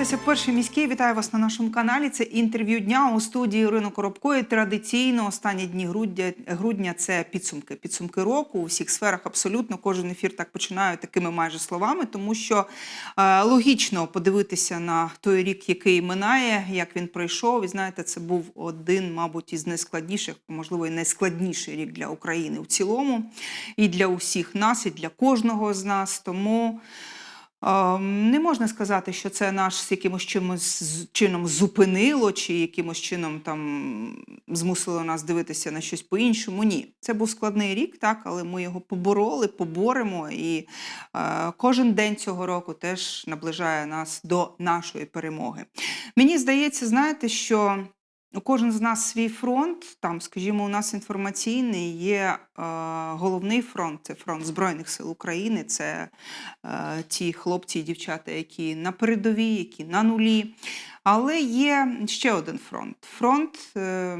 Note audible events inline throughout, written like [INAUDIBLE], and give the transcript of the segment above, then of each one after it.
дивитеся перший міський. Вітаю вас на нашому каналі. Це інтерв'ю дня у студії Ірини Коробкої. Традиційно останні дні грудня, грудня це підсумки. Підсумки року у всіх сферах. Абсолютно кожен ефір так починаю такими майже словами, тому що е, логічно подивитися на той рік, який минає, як він пройшов. І знаєте, це був один, мабуть, із найскладніших, можливо, і найскладніший рік для України в цілому, і для усіх нас, і для кожного з нас. Тому. Не можна сказати, що це нас якимось чимось чином зупинило, чи якимось чином там змусило нас дивитися на щось по-іншому. Ні, це був складний рік, так, але ми його побороли, поборемо. І е, кожен день цього року теж наближає нас до нашої перемоги. Мені здається, знаєте, що кожен з нас свій фронт. Там, скажімо, у нас інформаційний є е, головний фронт це фронт Збройних сил України. Це е, ті хлопці і дівчата, які на передовій, які на нулі. Але є ще один фронт. Фронт, е,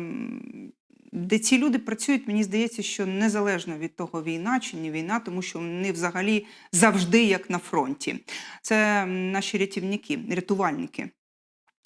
де ці люди працюють, мені здається, що незалежно від того, війна чи не війна, тому що вони взагалі завжди як на фронті. Це наші рятівники, рятувальники.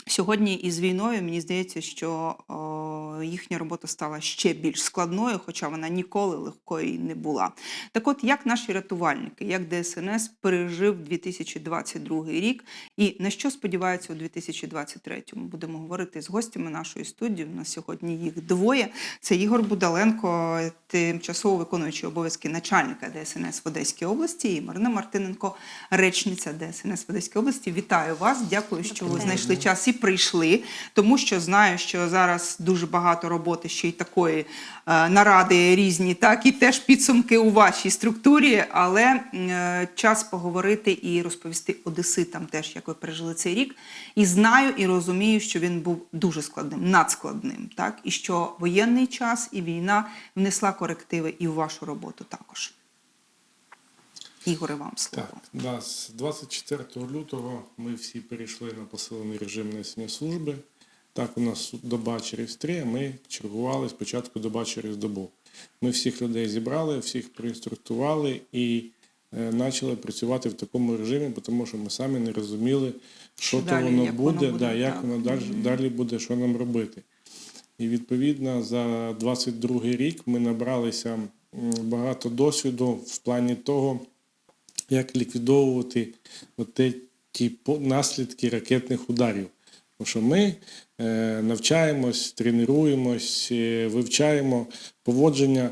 Сьогодні із війною мені здається, що о, їхня робота стала ще більш складною, хоча вона ніколи легкою не була. Так от, як наші рятувальники, як ДСНС пережив 2022 рік і на що сподіваються у 2023-му? Будемо говорити з гостями нашої студії. У нас сьогодні їх двоє. Це Ігор Будаленко, тимчасово виконуючий обов'язки начальника ДСНС в Одеській області, і Марина Мартиненко, речниця ДСНС в Одеській області. Вітаю вас! Дякую, що ви знайшли час і прийшли, тому що знаю, що зараз дуже багато роботи ще й такої е, наради різні, так і теж підсумки у вашій структурі. Але е, час поговорити і розповісти одеситам теж, як ви пережили цей рік. І знаю і розумію, що він був дуже складним, надскладним, так і що воєнний час і війна внесла корективи і в вашу роботу також. Ігоре, вам слово. Так, да, з 24 лютого ми всі перейшли на посилений режим несення служби. Так, у нас доба через три, а ми чергували спочатку доба через добу. Ми всіх людей зібрали, всіх проінструктували і е, почали працювати в такому режимі, тому що ми самі не розуміли, що то воно як воно буде, буде, да, як так. воно далі, далі буде, що нам робити. І відповідно за 22 рік ми набралися багато досвіду в плані того, як ліквідовувати ті наслідки ракетних ударів. Тому що ми е, навчаємось, тренуємось, е, вивчаємо поводження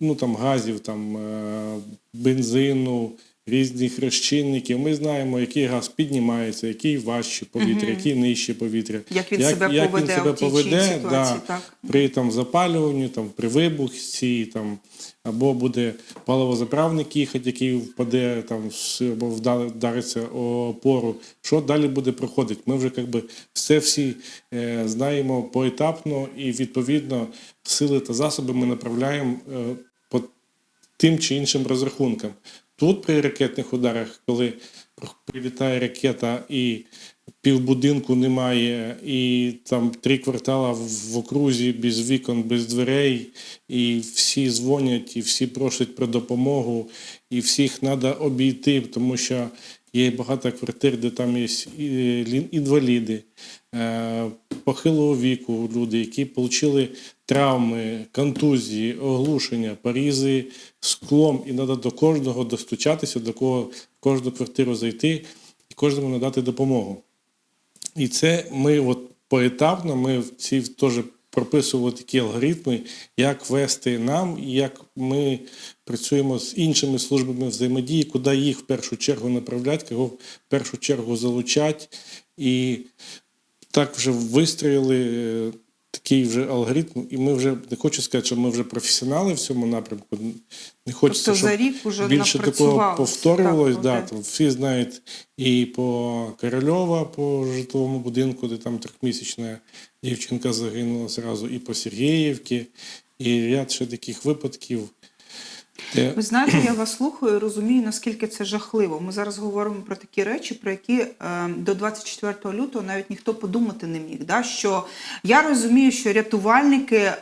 ну, там, газів, там, е, бензину, різних розчинників. Ми знаємо, який газ піднімається, який важче повітря, який нижче повітря. Як він себе як поведе він себе поведе, ситуації, да, так. при там, запалюванні, там, при вибухці, там, або буде паливозаправник їхати, який впаде там, або вдариться опору. Що далі буде проходити? Ми вже якби, все всі е, знаємо поетапно і відповідно сили та засоби ми направляємо е, по тим чи іншим розрахункам. Тут при ракетних ударах, коли прилітає ракета і півбудинку немає, і там три квартала в окрузі без вікон, без дверей, і всі дзвонять, і всі просять про допомогу, і всіх треба обійти, тому що є багато квартир, де там є інваліди, е, похилого віку люди, які отримали травми, контузії, оглушення, порізи склом, і треба до кожного достучатися, до кого в кожну квартиру зайти і кожному надати допомогу. І це ми от поетапно, ми ці теж прописували такі алгоритми, як вести нам, як ми працюємо з іншими службами взаємодії, куди їх в першу чергу направляти, кого в першу чергу залучати. І так вже вистроїли е, такий вже алгоритм, і ми вже не хочу сказати, що ми вже професіонали в цьому напрямку. Не хочеться, Тобто за рік уже більше такого повторювалось. так, да, окей. там всі знають і по Корольова, по житловому будинку, де там трьохмісячна дівчинка загинула зразу, і по Сергіївці, і ряд ще таких випадків. Ви знаєте, я вас слухаю і розумію, наскільки це жахливо. Ми зараз говоримо про такі речі, про які е, до 24 лютого навіть ніхто подумати не міг. Да? Що я розумію, що рятувальники е,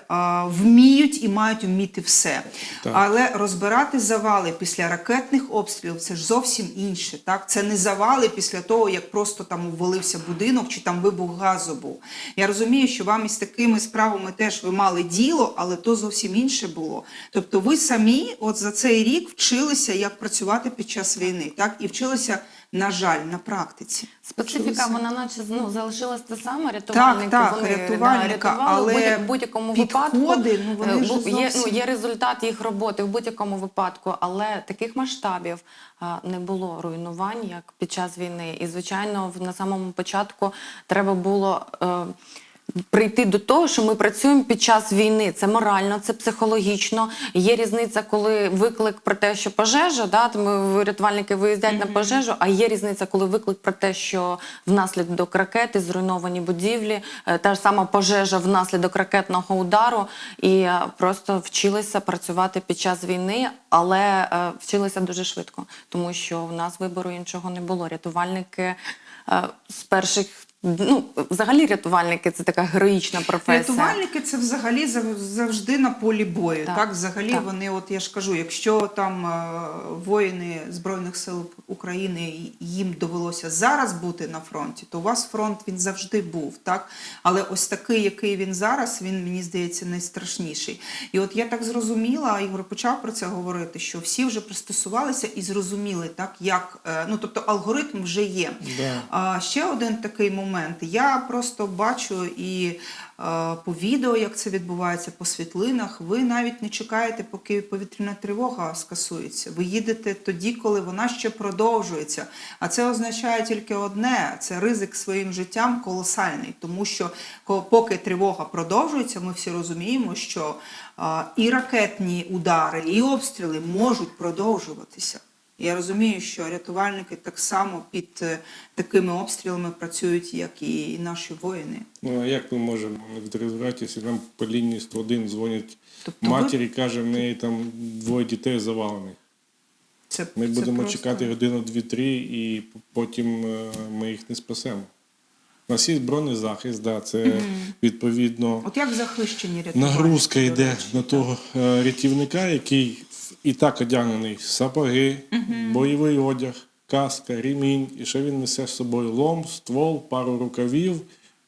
вміють і мають вміти все. Так. Але розбирати завали після ракетних обстрілів це ж зовсім інше. Так? Це не завали після того, як просто там обвалився будинок чи там вибух газу був. Я розумію, що вам із такими справами теж ви мали діло, але то зовсім інше було. Тобто ви самі от за цей рік вчилися, як працювати під час війни, так? І вчилися, на жаль, на практиці. Специфіка, вона наче ну, залишилась та сама. Рятувальники, так, вони рятувальника, да, рятували але в будь- будь-якому підходи, випадку. ну, вони е, ж бу- є, ну, є результат їх роботи в будь-якому випадку, але таких масштабів а, не було руйнувань, як під час війни. І, звичайно, на самому початку треба було. Е, Прийти до того, що ми працюємо під час війни. Це морально, це психологічно. Є різниця, коли виклик про те, що пожежа, да, то ми рятувальники виїздять на пожежу, а є різниця, коли виклик про те, що внаслідок ракети зруйновані будівлі, е, та ж сама пожежа внаслідок ракетного удару, і е, просто вчилися працювати під час війни, але е, вчилися дуже швидко, тому що в нас вибору іншого не було. Рятувальники е, з перших. Ну, взагалі, рятувальники це така героїчна професія. Рятувальники це взагалі завжди на полі бою. Так, Так, взагалі так. вони, от я ж кажу, якщо там е, воїни Збройних сил України їм довелося зараз бути на фронті, то у вас фронт він завжди був, так? Але ось такий, який він зараз, він мені здається найстрашніший. І от я так зрозуміла, Ігор почав про це говорити, що всі вже пристосувалися і зрозуміли, так як е, ну тобто алгоритм вже є. Да. А ще один такий момент. Я просто бачу і е, по відео, як це відбувається, по світлинах. Ви навіть не чекаєте, поки повітряна тривога скасується. Ви їдете тоді, коли вона ще продовжується. А це означає тільки одне: це ризик своїм життям колосальний, тому що поки тривога продовжується, ми всі розуміємо, що е, і ракетні удари, і обстріли можуть продовжуватися. Я розумію, що рятувальники так само під е, такими обстрілами працюють, як і наші воїни. Ну а як ми можемо не відреагувати, якщо нам по лінії 101 дзвонять Тобто ви- каже, в неї там двоє дітей завалених. Це Ми це будемо просто- чекати годину, дві-три, і потім е, ми їх не спасемо. У нас є бронезахист, да, це відповідно От як захищені рятувальники? нагрузка йде на того е, рятівника, який і так одягнений сапоги, бойовий одяг, каска, рімінь, і ще він несе з собою лом, ствол, пару рукавів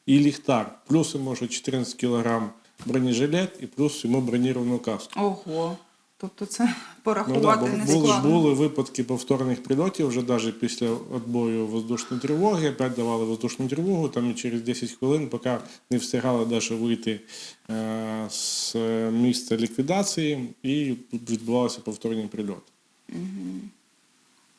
і ліхтар. Плюс може 14 кілограм бронежилет і плюс йому броніровану каску. Ого. Тобто це Ну, да, порахувати бо не складно. були випадки повторних прильотів вже навіть після відбою воздушної тривоги. Опять давали воздушну тривогу, там і через 10 хвилин, поки не встигали навіть вийти е, з місця ліквідації, і відбувалися повторні прильоти.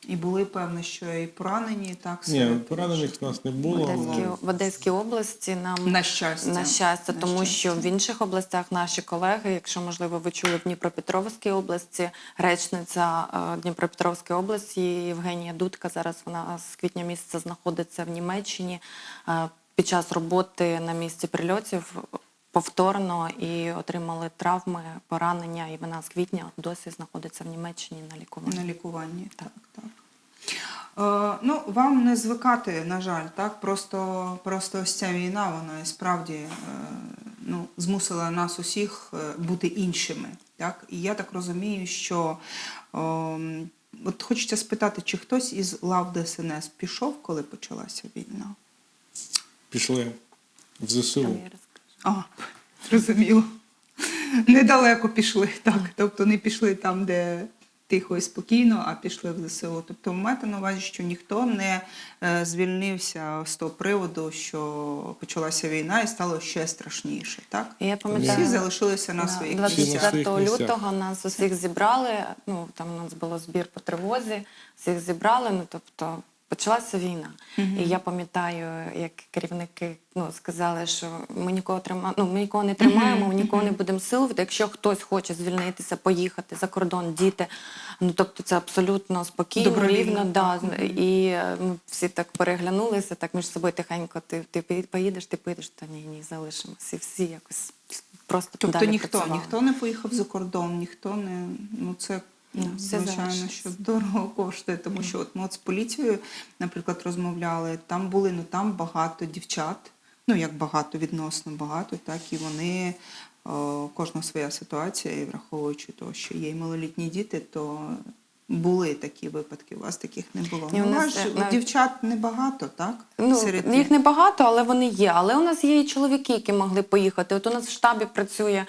І були певні, що і поранені, так Ні, поранених в нас не В було. Одеській, в Одеській області нам На щастя. на щастя, На тому щастя. що в інших областях наші колеги, якщо можливо ви чули в Дніпропетровській області, речниця е, Дніпропетровської області Євгенія Дудка. Зараз вона з квітня місяця знаходиться в Німеччині е, під час роботи на місці прильотів. Повторно і отримали травми, поранення, і вона з квітня досі знаходиться в Німеччині на лікуванні. На лікуванні, так, так. Е, ну, вам не звикати, на жаль, так. Просто, просто ось ця війна, вона і справді е, ну, змусила нас усіх е, бути іншими. Так? І я так розумію, що ем, от хочеться спитати, чи хтось із лав ДСНС пішов, коли почалася війна? Пішли в ЗСУ. А, зрозуміло. Недалеко пішли, так. Тобто не пішли там, де тихо і спокійно, а пішли в ЗСУ. Тобто маєте на увазі, що ніхто не е, звільнився з того приводу, що почалася війна і стало ще страшніше, так? Я Всі залишилися на Да, своїх місцях. 24 лютого нас усіх зібрали. Ну там у нас було збір по тривозі, всіх зібрали. Ну тобто почалася війна. І я пам'ятаю, як керівники ну, сказали, що ми нікого трима... ну, ми нікого не тримаємо, ми нікого не будемо силувати. Якщо хтось хоче звільнитися, поїхати за кордон, діти. Ну тобто це абсолютно спокійно, Добровільно, рівно. Да. так. І е, ми всі так переглянулися, так між собою тихенько. Ти, ти поїдеш, ти поїдеш, та ні, ні, залишимося. І всі якось просто Тобто далі ніхто, працювали. ніхто не поїхав за кордон, ніхто не. Ну це Ну, Звичайно, що дорого коштує, тому що от ми от з поліцією, наприклад, розмовляли. Там були ну там багато дівчат. Ну як багато, відносно багато, так і вони о, кожна своя ситуація, і враховуючи то, що є й малолітні діти, то були такі випадки. У вас таких не було. Ні, у Ну, нас, е, навіть- дівчат небагато, так? Ну, Серед їх небагато, але вони є. Але у нас є і чоловіки, які могли поїхати. От у нас в штабі працює е,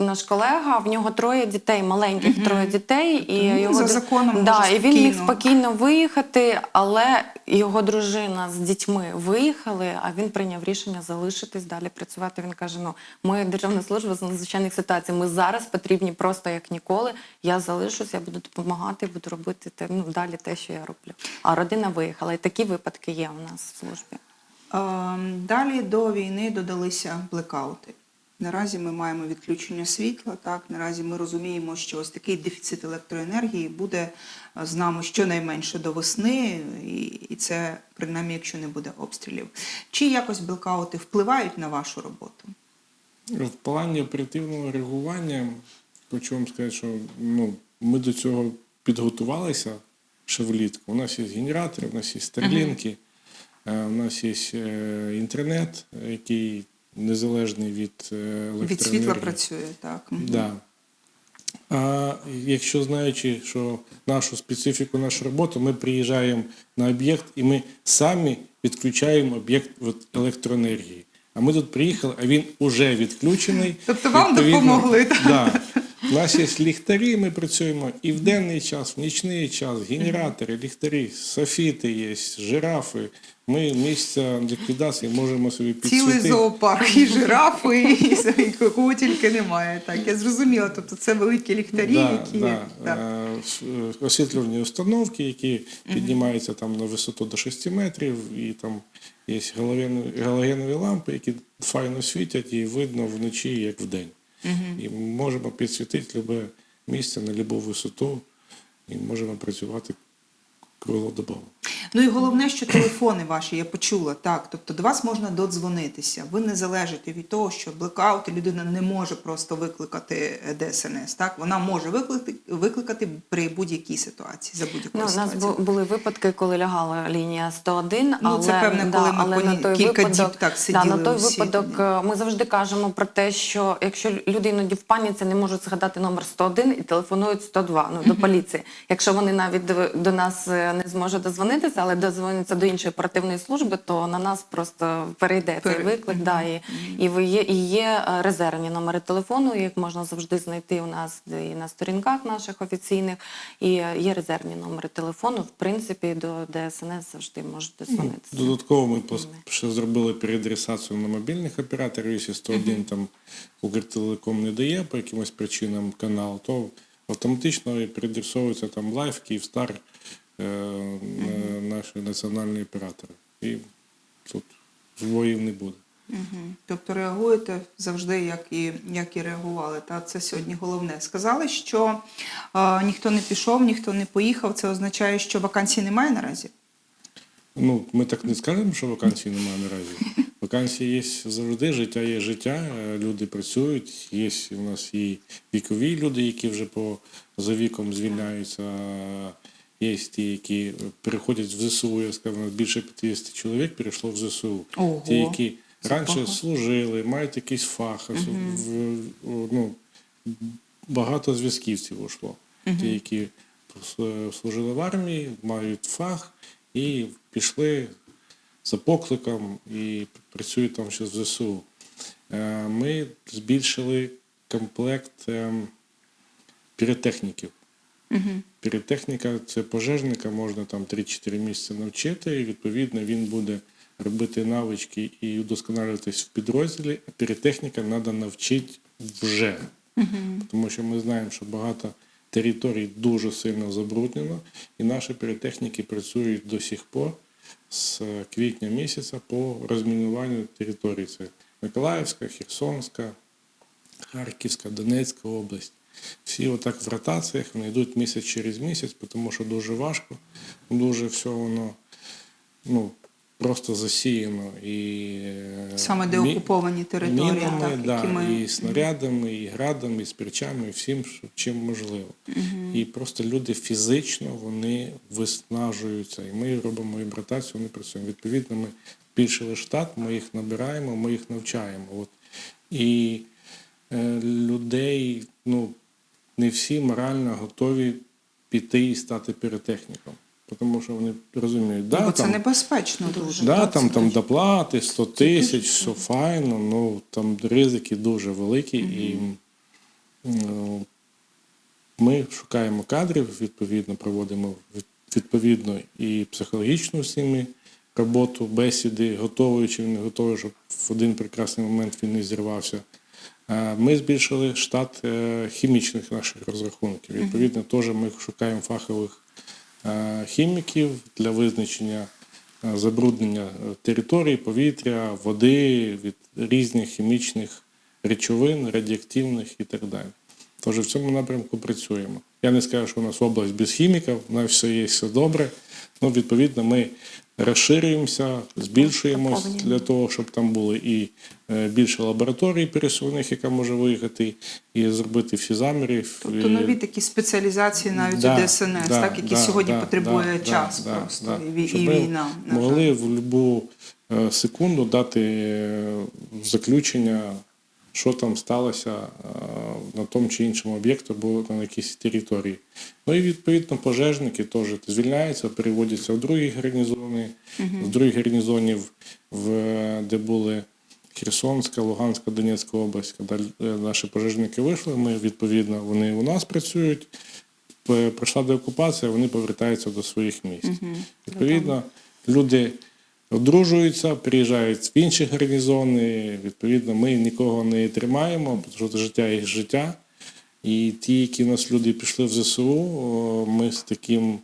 наш колега, в нього троє дітей, маленьких троє дітей. І Ну, його за законом да, може і він міг спокійно. спокійно виїхати, але його дружина з дітьми виїхали, а він прийняв рішення залишитись далі працювати. Він каже: ну, ми державна служба з надзвичайних ситуацій. Ми зараз потрібні просто як ніколи. Я залишусь, я буду допомагати, буду робити те, ну, далі те, що я роблю. А родина виїхала. І такі випадки є у нас в службі. Ем, Далі до війни додалися блекаути. Наразі ми маємо відключення світла. Так, наразі ми розуміємо, що ось такий дефіцит електроенергії буде е, з нами щонайменше до весни, і, це принаймні, якщо не буде обстрілів. Чи якось блекаути впливають на вашу роботу? В плані оперативного реагування хочу вам сказати, що ну, ми до цього підготувалися ще влітку. У нас є генератори, у нас є старлінки, е, у нас є е, інтернет, який незалежний від електроенергії. Від світла працює, так. Да. А якщо знаючи, що нашу специфіку, нашу роботу, ми приїжджаємо на об'єкт і ми самі відключаємо об'єкт від електроенергії. А ми тут приїхали, а він уже відключений. Тобто вам допомогли, так? Да. У нас є ліхтарі, ми працюємо і в денний час, в нічний час, генератори, ліхтарі, софіти є, жирафи. Ми місця ліквідації можемо собі Цілий зоопарк, і жирафи, і, і кого тільки немає. Так, я зрозуміла. Тобто це великі ліхтарі, Да, які да. Так. Е, е, освітлювальні установки, які піднімаються там на висоту до 6 метрів, і там є галогенові лампи, які файно світять, і видно вночі, як вдень. І можемо підсвітити любе місце на будь-яку висоту, і можемо працювати круглодобово. Ну і головне, що телефони ваші, я почула, так. Тобто до вас можна додзвонитися. Ви не залежите від того, що блекаут людина не може просто викликати е, ДСНС. Так, вона може викликати, викликати при будь-якій ситуації за будь-якої Ну, у нас бу- були випадки, коли лягала лінія 101, Ну, але, це, певне, да, коли ми але на ні- той кілька випадок, діб так да, на той усі. випадок е, ми завжди кажемо про те, що якщо люди іноді в паніці не можуть згадати номер 101 і телефонують 102, ну, до поліції. Якщо вони навіть до, до нас е, не зможуть дозвонитися, але дозвоняться до іншої оперативної служби, то на нас просто перейде цей виклик. Да, і, і, ви є, і є е, резервні номери телефону, їх можна завжди знайти у нас і на сторінках наших офіційних, і е, є резервні номери телефону. В принципі, до ДСНС завжди можуть дозвонитися. Додатково ми ще зробили переадресацію на мобільних операторів. Якщо 101 там Укртелеком не дає по якимось причинам канал, то автоматично і переадресовується там Лайф, Київстар, наші національні оператори. І тут збоїв не буде. Мгм. Тобто реагуєте завжди, як і, як і реагували. Та це сьогодні головне. Сказали, що е, ніхто не пішов, ніхто не поїхав. Це означає, що вакансій немає наразі. Ну, ми так не скажемо, що вакансій немає наразі. [LAUGHS] Вакансії є завжди, життя є життя, е, люди працюють. Є у нас і вікові люди, які вже по за віком звільняються. Є ті, які переходять в ЗСУ, я скажу, у нас більше 50 чоловік перейшло в ЗСУ. Ого. Ті, які Це раніше багато. служили, мають якийсь фах, в, в- ну, багато зв'язківців ушло. Ті, які служили в армії, мають фах і пішли за покликом і працюють там ще в ЗСУ. Е, Ми збільшили комплект ем, піротехніків. Піротехніка це пожежника, можна там 3-4 місяці навчити, і відповідно він буде робити навички і удосконалюватись в підрозділі. А піротехніка треба навчити вже. Тому що ми знаємо, що багато територій дуже сильно забруднено, і наші піротехніки працюють до сих пор з квітня місяця по розмінуванню територій. Це Миколаївська, Херсонська, Харківська, Донецька область. Всі отак в ротаціях вони йдуть місяць через місяць, тому що дуже важко, дуже все воно ну, просто засіяно і е, Саме де окуповані території, мінами, так, да, які ми- і снарядами, і градами, і спричами, і всім, чим можливо. І просто люди фізично вони виснажуються. І ми робимо ібратацію, вони працюємо. Відповідно, ми збільшили штат, ми їх набираємо, ми їх навчаємо. От. І е, людей, ну, не всі морально готові піти і стати піротехніком. Тому що вони розуміють, да, Бо це там, небезпечно дуже. Да, там, там доплати 100 тисяч, все файно, ну там ризики дуже великі, і ну, ми шукаємо кадрів, відповідно, проводимо відповідно і психологічну з ними роботу, бесіди, готовий чи не готовий, щоб в один прекрасний момент він не зірвався. Е, Ми збільшили штат е, хімічних наших розрахунків. Відповідно, теж ми шукаємо фахових е, хіміків для визначення забруднення території, повітря, води від різних хімічних речовин, радіоактивних і так далі. Тож в цьому напрямку працюємо. Я не скажу, що у нас область без хіміків, у нас все є все добре. Ну, відповідно, ми розширюємося, збільшуємось для того, щоб там були і е, більше лабораторій пересувних, яка може виїхати, і зробити всі заміри. Тобто нові такі спеціалізації навіть Да, у ДСНС, да, так, які да, сьогодні да, потребує да, час да, просто да. і, Щоб і війна. на жаль. Могли в будь-яку е, секунду дати е, заключення, що там сталося е, на тому чи іншому об'єкту або на якійсь території. Ну і відповідно пожежники теж звільняються, переводяться в другі гарнізони, з других гарнізонів, в, де були Херсонська, Луганська, Донецька область, коли е, наші пожежники вийшли, ми відповідно вони у нас працюють. Пройшла деокупація, вони повертаються до своїх місць. Відповідно, люди одружуються, приїжджають в інші гарнізони. Відповідно, ми нікого не тримаємо, тому що життя їх життя. І ті, які в нас люди пішли в ЗСУ, ми з таким.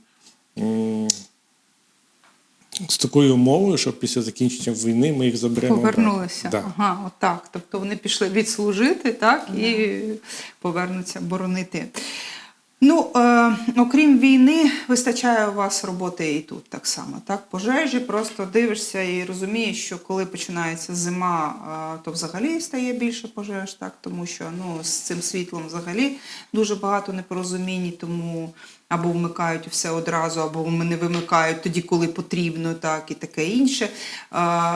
З такою умовою, що після закінчення війни ми їх заберемо. Повернулися. Да. Ага, отак. Тобто вони пішли відслужити, так, і повернуться боронити. Ну, е, окрім війни, вистачає у вас роботи і тут так само. Так? Пожежі, просто дивишся і розумієш, що коли починається зима, е, то взагалі стає більше пожеж, так? тому що ну, з цим світлом взагалі дуже багато непорозумінь, тому або вмикають все одразу, або не вимикають тоді, коли потрібно, так і таке інше.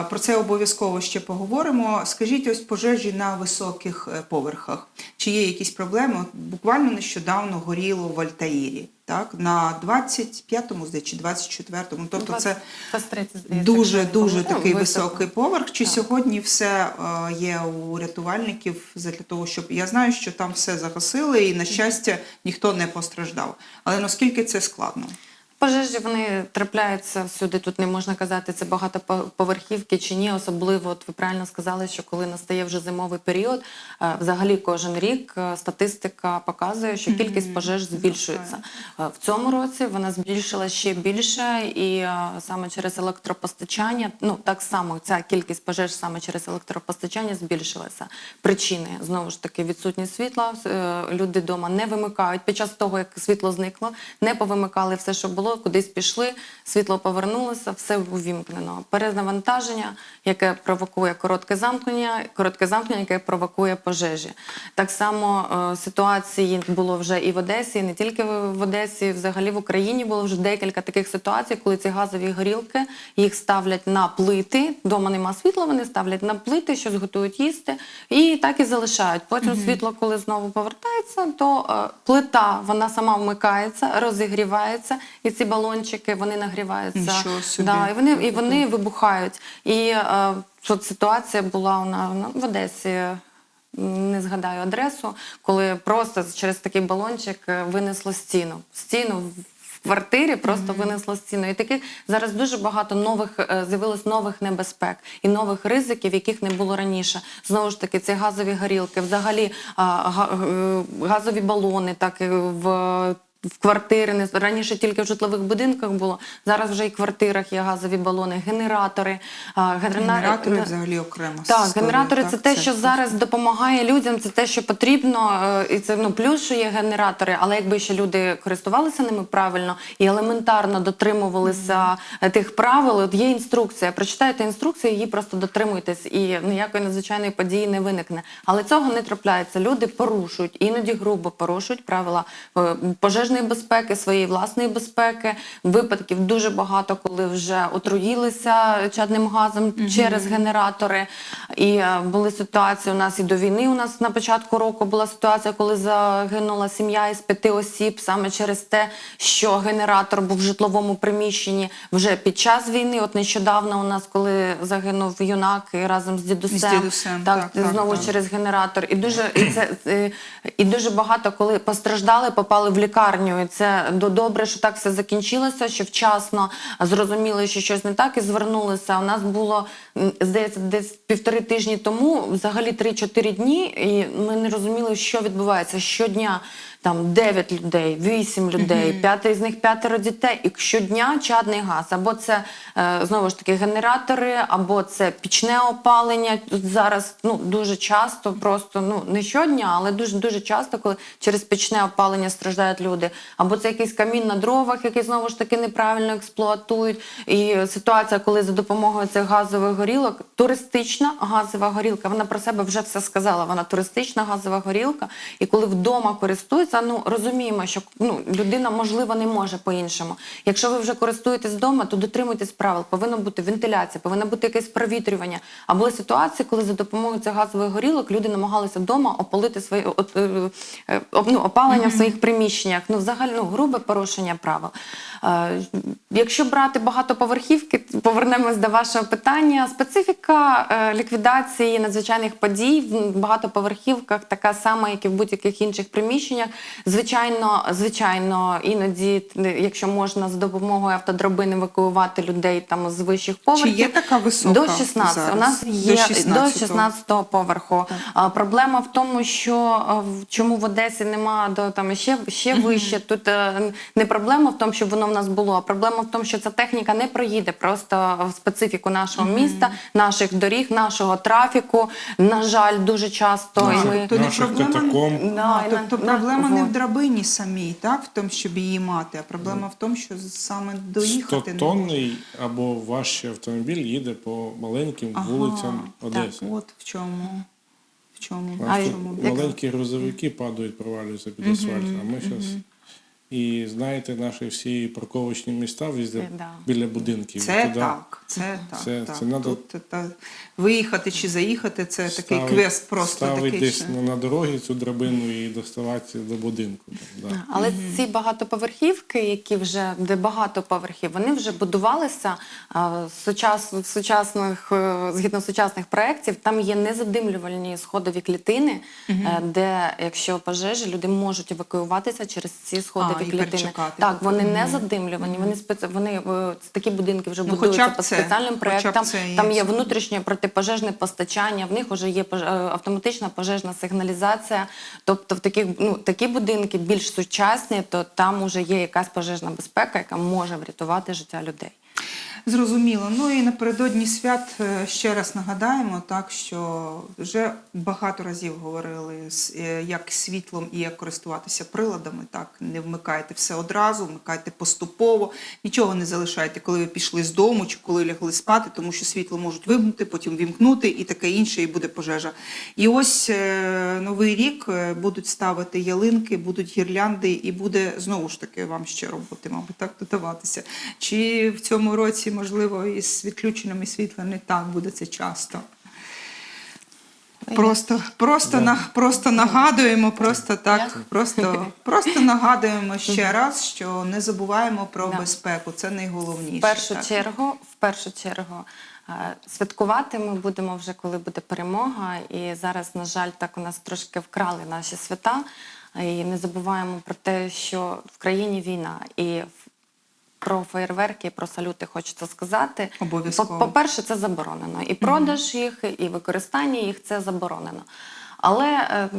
Про це обов'язково ще поговоримо. Скажіть, ось пожежі на високих е, поверхах. Чи є якісь проблеми? От буквально нещодавно горіло в Альтаїрі, так на 25-му, здається, чи 24-му. Тобто це 23, здається, дуже дуже помиляю. такий Ну, високий поверх. Чи Так. сьогодні все е, є у рятувальників для того, щоб я знаю, що там все загасили, і на щастя ніхто не постраждав. Але наскільки це складно? Пожежі вони трапляються всюди. Тут не можна казати, це багатоповерхівки чи ні. Особливо, от ви правильно сказали, що коли настає вже зимовий період, е, взагалі кожен рік е, статистика показує, що кількість пожеж збільшується. Е, В цьому році вона збільшила ще більше, і саме через електропостачання, ну так само ця кількість пожеж саме через електропостачання збільшилася. Причини знову ж таки відсутність світла. Люди вдома не вимикають. Під час того, як світло зникло, не повимикали все, що було, кудись пішли, світло повернулося, все увімкнено. Перенавантаження, яке провокує коротке замкнення, коротке замкнення, яке провокує пожежі. Так само е, ситуації було вже і в Одесі, і не тільки в Одесі, взагалі в Україні було вже декілька таких ситуацій, коли ці газові горілки їх ставлять на плити. Дома нема світла, вони ставлять на плити, щось готують їсти, і так і залишають. Потім світло, коли знову повертається, то е, плита вона сама вмикається, розігрівається, і ці балончики вони нагріваються. Да, і вони і вони вибухають. І е, ситуація була у нас в Одесі. Не згадаю адресу, коли просто через такий балончик е, винесло стіну. Стіну в квартирі просто винесло стіну. І таких зараз дуже багато нових е, з'явилось нових небезпек і нових ризиків, яких не було раніше. Знову ж таки, ці газові горілки, взагалі газові балони, так і в в квартири, не раніше тільки в житлових будинках було. Зараз вже і в квартирах є газові балони, генератори. Генератори взагалі окремо. так, генератори це те, що це зараз допомагає людям, це те, що потрібно, е, і це ну плюс, що є генератори, але якби ще люди користувалися ними правильно і елементарно дотримувалися е, тих правил, от є інструкція. Прочитайте інструкцію, її просто дотримуйтесь, і ніякої надзвичайної події не виникне. Але цього не трапляється. Люди порушують, іноді грубо порушують правила е, пожежної безпеки, своєї власної безпеки. Випадків дуже багато, коли вже отруїлися чадним газом через генератори. І е, були ситуації у нас і до війни. У нас на початку року була ситуація, коли загинула сім'я із п'яти осіб саме через те, що генератор був в житловому приміщенні вже під час війни. От нещодавно у нас, коли загинув юнак і разом з дідусем, З дідусем, так, так, так, знову так. через генератор. І дуже і це і дуже багато, коли постраждали, попали в лікарню. І це добре, що так все закінчилося, що вчасно зрозуміли, що щось не так, і звернулися. У нас було здається, десь півтори тижні тому, взагалі 3-4 дні, і ми не розуміли, що відбувається щодня. Там 9 людей, 8 людей, п'ятеро з них п'ятеро дітей, і щодня чадний газ. Або це е, знову ж таки генератори, або це пічне опалення. Зараз ну дуже часто, просто ну не щодня, але дуже дуже часто, коли через пічне опалення страждають люди. Або це якийсь камін на дровах, який знову ж таки неправильно експлуатують. І ситуація, коли за допомогою цих газових горілок, туристична газова горілка, вона про себе вже все сказала. Вона туристична газова горілка. І коли вдома користується, ну розуміємо, що ну людина можливо не може по-іншому. Якщо ви вже користуєтесь вдома, то дотримуйтесь правил. Повинна бути вентиляція, повинно бути якесь провітрювання. А були ситуації, коли за допомогою цих газових горілок люди намагалися вдома опалити свої от, е, е, ну, опалення в своїх приміщеннях. Ну, взагалі, ну, грубе порушення правил. Е, Якщо брати багатоповерхівки, повернемось до вашого питання. Специфіка е, ліквідації надзвичайних подій в багатоповерхівках така сама, як і в будь-яких інших приміщеннях. Звичайно, звичайно, іноді, якщо можна за допомогою автодрабин евакуювати людей там з вищих Чи поверхів. є така висока До 16. зараз? У нас До є до 16-го. 16 поверху. А, проблема в тому, що в- чому в Одесі нема до там ще, ще вище. Тут е, не проблема в тому, щоб воно в нас було, а проблема в тому, що ця техніка не проїде просто в специфіку нашого міста, наших доріг, нашого трафіку. На жаль, дуже часто. І ми... тобто не проблема. Да, тобто на- проблема не в драбині самій, так, в тому, щоб її мати, а проблема в тому, що саме доїхати не можна. 100-тонний або важчий автомобіль їде по маленьким Ага, вулицям так, Одеси. От в чому. В чому, А в чому. маленькі грузовики падають, провалюються під асфальт. А ми зараз. І знаєте, наші всі парковочні міста везде Це да. біля будинків. Це Туди так, це так. Це- так. це надо- Тут та, виїхати чи заїхати це такий квест просто ставить такий. десь що- на, дорогі цю драбину і доставати до будинку. там, Да. Але ці багатоповерхівки, які вже де багато поверхів, вони вже будувалися а, сучас, в сучасних е, згідно сучасних проєктів. Там є незадимлювальні сходові клітини, е, де якщо пожежі, люди можуть евакуюватися через ці сходові І клітини. Так, вони не задимлювані. Вони спеці... вони е, такі будинки вже Ну, будуються по спеціальним проєктам. є Там є внутрішнє протипожежне постачання, в них вже є е, автоматична пожежна сигналізація. Тобто, в таких ну такі будинки більш сучасні, то там вже є якась пожежна безпека, яка може врятувати життя людей. Зрозуміло. Ну і напередодні свят е, ще раз нагадаємо, так що вже багато разів говорили е, як світлом і як користуватися приладами. Так, не вмикайте все одразу, вмикайте поступово, нічого не залишайте, коли ви пішли з дому чи коли лягли спати, тому що світло можуть вимкнути, потім вімкнути і таке інше, і буде пожежа. І ось е, новий рік будуть ставити ялинки, будуть гірлянди, і буде знову ж таки вам ще роботи, мабуть, так додаватися. Чи в цьому році, можливо, із відключеннями світла не так буде це часто? Просто, просто, на, просто нагадуємо, просто так, просто, [LAUGHS] просто нагадуємо ще раз, що не забуваємо про Да. безпеку. Це найголовніше. В першу так. чергу, в першу чергу, е, святкувати ми будемо вже коли буде перемога. І зараз, на жаль, так у нас трошки вкрали наші свята. І не забуваємо про те, що в країні війна і в- про феєрверки, про салюти хочеться сказати. Обов'язково. По- По-перше, це заборонено. І продаж їх, і використання їх це заборонено. Але е,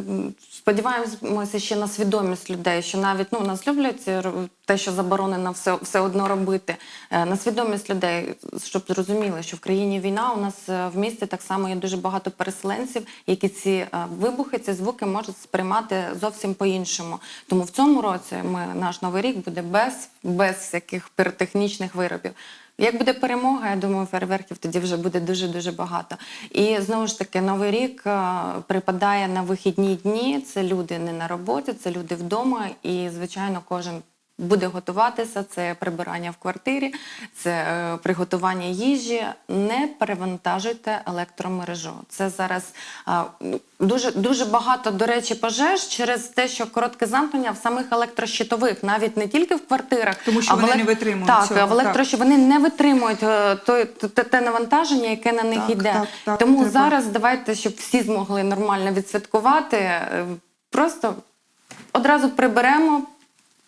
сподіваємося ще на свідомість людей, що навіть ну нас люблять е, те, що заборонено, все, все одно робити. Е, На свідомість людей, щоб зрозуміли, що в країні війна у нас в місті так само є дуже багато переселенців, які ці вибухи, ці звуки можуть сприймати зовсім по-іншому. Тому в цьому році ми наш новий рік буде без, без всяких піротехнічних виробів. Як буде перемога, я думаю, фейерверків тоді вже буде дуже дуже багато. І знову ж таки, новий рік е, припадає на вихідні дні. Це люди не на роботі, це люди вдома. І звичайно, кожен буде готуватися. Це прибирання в квартирі, це е, приготування їжі. Не перевантажуйте електромережу. Це зараз е, дуже дуже багато, до речі, пожеж через те, що коротке замкнення в самих електрощитових, навіть не тільки в квартирах, Тому що а вони елек- не витримують Так, цього, в електро, так. вони не витримують е, той- те, те навантаження, яке на них Так, йде. так, так, Тому треба. зараз давайте, щоб всі змогли нормально відсвяткувати. е, Просто одразу приберемо.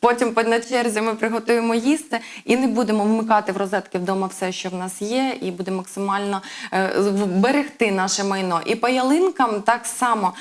Потім по- на черзі ми приготуємо їсти і не будемо вмикати в розетки вдома все, що в нас є, і будемо максимально е, берегти наше майно. І по ялинкам так само.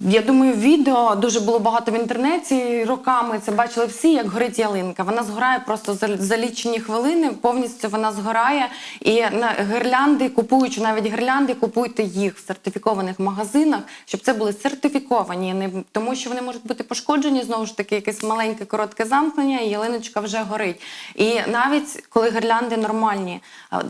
Я думаю, відео дуже було багато в інтернеті роками. Це бачили всі, як горить ялинка. Вона згорає просто за, за лічені хвилини. Повністю вона згорає. І на гірлянди, купуючи навіть гірлянди, купуйте їх в сертифікованих магазинах, щоб це були сертифіковані, не тому, що вони можуть бути пошкоджені. Знову ж таки, якесь маленьке коротке замкнення, і ялиночка вже горить. І навіть коли гірлянди нормальні,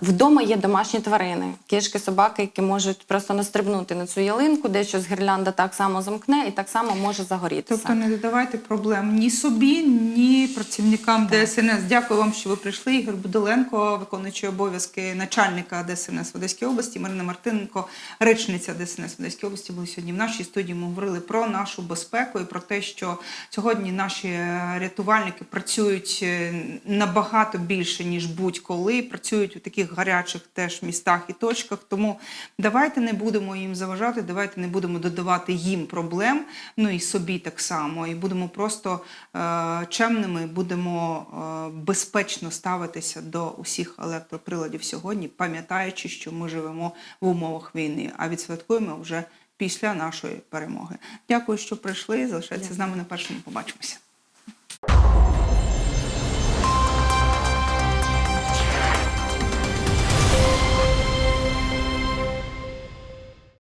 вдома є домашні тварини, кішки, собаки, які можуть просто настрибнути на цю ялинку, де щось гірлянда так само замкне і так само може загорітися. Тобто не додавайте проблем ні собі, ні працівникам ДСНС. Дякую вам, що ви прийшли. Ігор Будоленко, виконуючий обов'язки начальника ДСНС в Одеській області, Марина Мартиненко, речниця ДСНС в Одеській області, були сьогодні в нашій студії. Ми говорили про нашу безпеку і про те, що сьогодні наші рятувальники працюють е, набагато більше ніж будь-коли. Працюють у таких гарячих теж містах і точках. Тому давайте не будемо їм заважати, давайте не будемо додавати їм проблем, ну і собі так само. І будемо просто е, чемними, будемо е, безпечно ставитися до усіх електроприладів сьогодні, пам'ятаючи, що ми живемо в умовах війни, а відсвяткуємо вже після нашої перемоги. Дякую, що прийшли. Залишайтеся з нами на першому. Побачимося.